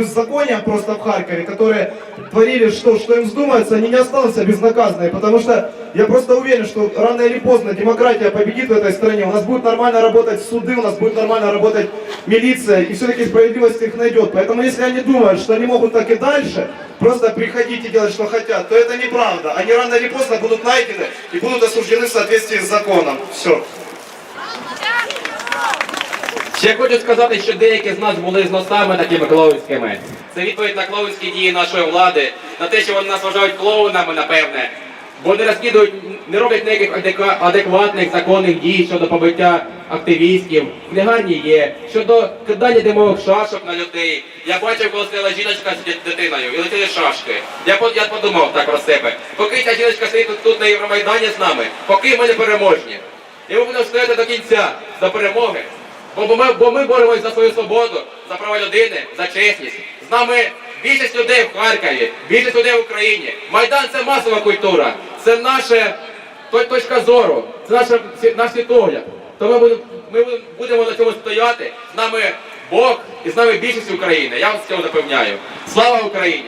беззаконием просто в Харькове, которые творили что, что им вздумается, они не останутся безнаказанными, потому что я просто уверен, что рано или поздно демократия победит в этой стране, у нас будет нормально работать суды, у нас будет нормально работать милиция, и все-таки справедливость их найдет. Поэтому если они думают, что они могут так и дальше, просто приходить и делать, что хотят, то это неправда. Они рано или поздно будут найдены и будут осуждены в соответствии с законом. Все. Ще хочу сказати, що деякі з нас були зносами такими клоунськими. Це відповідь на клоунські дії нашої влади, на те, що вони нас вважають клоунами, напевне. Бо не розслідують, не роблять ніяких адекватних законних дій щодо побиття активістів. Книгарні є. Щодо кидання димових шашок на людей. Я бачив, коли стояла жіночка з дитиною і летіли шашки. Я, я подумав так про себе. Поки ця жіночка стоїть тут на Євромайдані з нами, поки ми не переможні. І ми будемо стояти до кінця, до перемоги. Бо ми, бо ми боремось за свою свободу, за права людини, за чесність. З нами більшість людей в Харкові, більшість людей в Україні. Майдан це масова культура, це наша точка зору, це наша, наш світогляд. То ми будемо, ми будемо- на цьому стояти. З нами Бог і з нами більшість України. Я вас цього запевняю. Слава Україні!